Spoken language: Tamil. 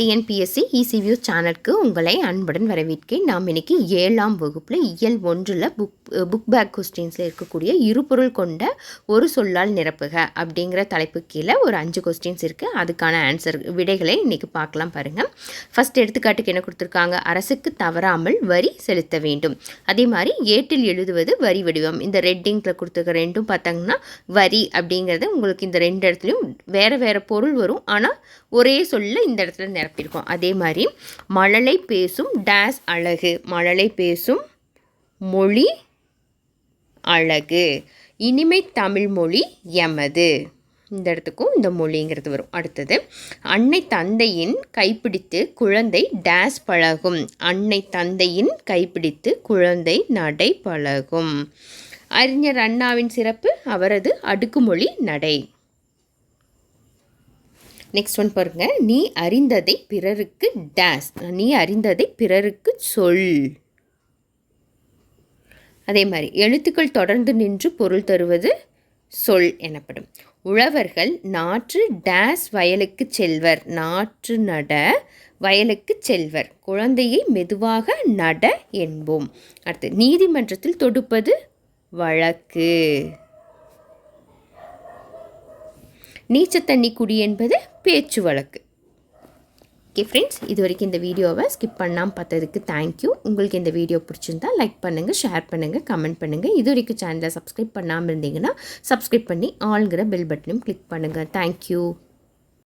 டிஎன்பிஎஸ்சி இசிவியூ சேனலுக்கு உங்களை அன்புடன் வரவேற்கிறேன். நாம் இன்றைக்கி ஏழாம் வகுப்பில் இயல் ஒன்றில் புக் புக் பேக் கொஸ்டின்ஸில் இருக்கக்கூடிய இருபொருள் கொண்ட ஒரு சொல்லால் நிரப்புக அப்படிங்கிற தலைப்பு கீழே ஒரு அஞ்சு கொஸ்டின்ஸ் இருக்குது அதுக்கான ஆன்சர் விடைகளை இன்றைக்கி பார்க்கலாம் பாருங்கள் ஃபஸ்ட் எடுத்துக்காட்டுக்கு என்ன கொடுத்துருக்காங்க? அரசுக்கு தவறாமல் வரி செலுத்த வேண்டும். அதே மாதிரி ஏட்டில் எழுதுவது வரி வடிவம். இந்த ரெட்டிங்கில் கொடுத்துருக்க ரெண்டும் பார்த்தாங்கன்னா வரி அப்படிங்கிறது உங்களுக்கு இந்த ரெண்டு இடத்துலையும் வேறு வேறு பொருள் வரும். ஆனால் ஒரே சொல்ல இந்த இடத்துல நிரப்பியிருக்கோம். அதே மாதிரி மழலை பேசும் டேஸ் அழகு. மழலை பேசும் மொழி அழகு. இனிமை தமிழ் மொழி எமது. இந்த இடத்துக்கும் இந்த மொழிங்கிறது வரும். அடுத்தது அன்னை தந்தையின் கைப்பிடித்து குழந்தை டேஸ் பழகும். அன்னை தந்தையின் கைப்பிடித்து குழந்தை நடை பழகும். அறிஞர் அண்ணாவின் சிறப்பு அவரது அடுக்குமொழி நடை. நெக்ஸ்ட் ஒன் பாருங்க. நீ அறிந்ததை பிறருக்கு டேஸ் நீ அறிந்ததை பிறருக்கு சொல். அதே மாதிரி எழுத்துக்கள் தொடர்ந்து நின்று பொருள் தருவது சொல் எனப்படும். உழவர்கள் நாற்று டேஸ் வயலுக்கு செல்வர். நாற்று நட வயலுக்கு செல்வர். குழந்தையை மெதுவாக நட என்போம். அடுத்து நீதிமன்றத்தில் தொடுப்பது வழக்கு. நீச்சத்தண்ணி குடி என்பது பேச்சு வழக்கு. ஓகே ஃப்ரெண்ட்ஸ் இது வரைக்கும் இந்த வீடியோவை ஸ்கிப் பண்ணாமல் பார்த்ததுக்கு தேங்க்யூ உங்களுக்கு இந்த வீடியோ பிடிச்சிருந்தா லைக் பண்ணுங்கள் ஷேர் பண்ணுங்கள் கமெண்ட் பண்ணுங்கள் இது வரைக்கும் சேனலை சப்ஸ்கிரைப் பண்ணாமல் இருந்தீங்கன்னா சப்ஸ்கிரைப் பண்ணி ஆளுங்கிற பெல் பட்டனையும் கிளிக் பண்ணுங்கள் தேங்க்யூ